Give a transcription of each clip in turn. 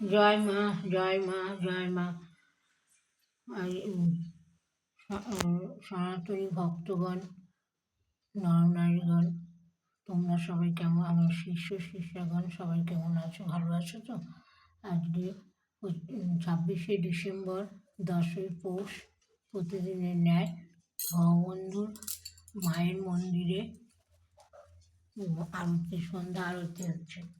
জয় মা জয় মা জয় মা। সনাতনী ভক্তগণ, নরনারীগণ, তোমরা সবাই কেমন? আমার শিষ্য, শিষ্যাগণ, সবাই কেমন আছো? ভালো আছো তো? আজকে ছাব্বিশে ডিসেম্বর, দশই পৌষ, প্রতিদিনের ন্যায়, ভগবন্ধুর মায়ের মন্দিরে আরতি, সন্ধ্যা আরতি হচ্ছে।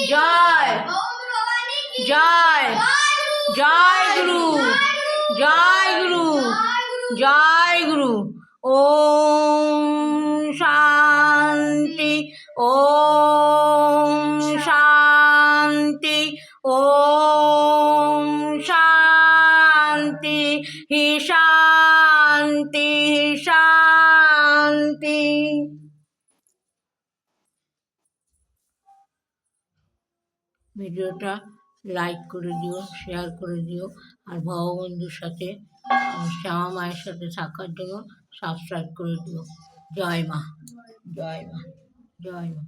जय। जय। जय गुरु। जय गुरु। जय गुरु। ओ शांति। ओ शांति। ओम ভিডিওটা লাইক করে দিও শেয়ার করে দিও আর ভগবন্ধুর সাথে শ্যামা মায়ের সাথে থাকার জন্য সাবস্ক্রাইব করে দিও। জয় মা। জয় মা। জয় মা।